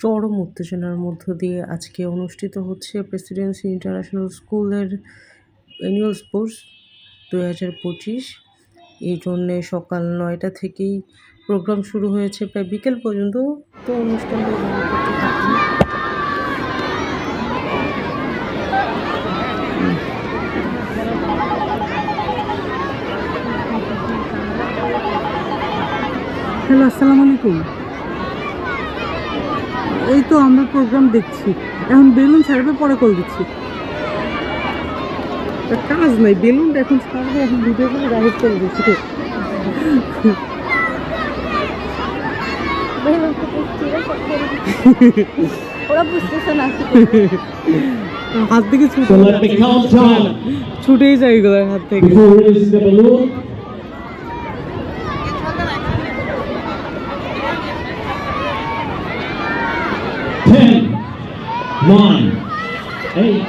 চরম উত্তেজনার মধ্য দিয়ে আজকে অনুষ্ঠিত হচ্ছে প্রেসিডেন্সি ইন্টারন্যাশনাল স্কুলের অ্যানুয়াল স্পোর্টস দু হাজার পঁচিশ। এই জন্যে সকাল নয়টা থেকেই প্রোগ্রাম শুরু হয়েছে। প্রায় বিকেল পর্যন্ত তো অনুষ্ঠানটা। হ্যালো আসসালামু আলাইকুম এই তো আমরা প্রোগ্রাম দেখছি। এখন বেলুন ছাড়বে পরে কল দিচ্ছি। তা কাজ নাই বেলুনটা এখন ছাড়বে এখন ভিডিও করে রাইড করে দিচ্ছি। হাত থেকে ছুটে ছুটেই যায় এগুলো হাত থেকে। Nine, eight,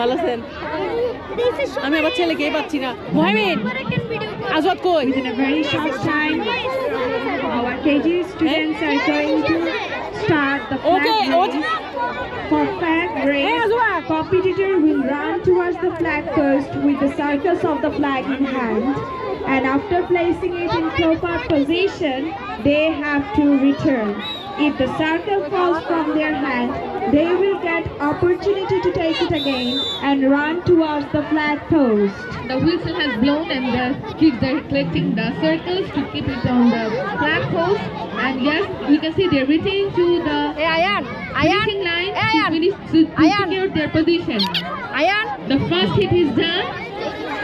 ভালো আছেন আমি আবার ছেলেকেই পাচ্ছি না মোহামিন আজওয়াত কই Within a very short time, our KG students are going to start the flag Okay, race. For flag race, competitor will run towards the flag post with the circles of the flag in hand. and after placing it in proper position, they have to return. If the circle falls from their hand, they will get opportunity to take it again and run towards the flag post. The whistle has blown and the kids are collecting the circles to keep it on the flag post. And yes, you can see they're returning to the Ayan. Finishing line to, finish, to, to secure their position. The first hit is done.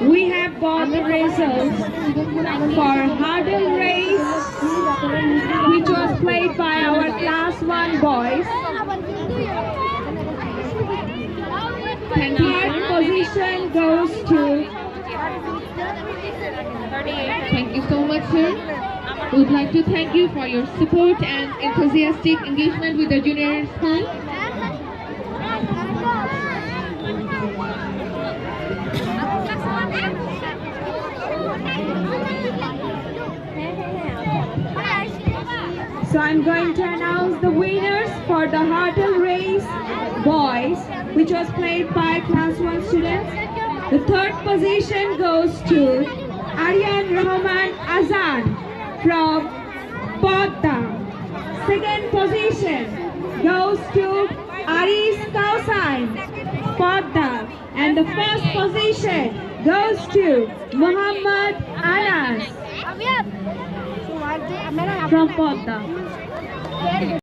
We have got the results for hurdle race, which was played by our class one boys. Third position goes to. Thank you so much, sir. We would like to thank you for your support and enthusiastic engagement with the junior school. So I'm going to announce the winners for the hurdle race boys, which was played by class one students. The third position goes to Aryan Rahman Azan from Podda. Second position goes to Aris Kausain, Podda. And the first position goes to Muhammad Anas from Podda.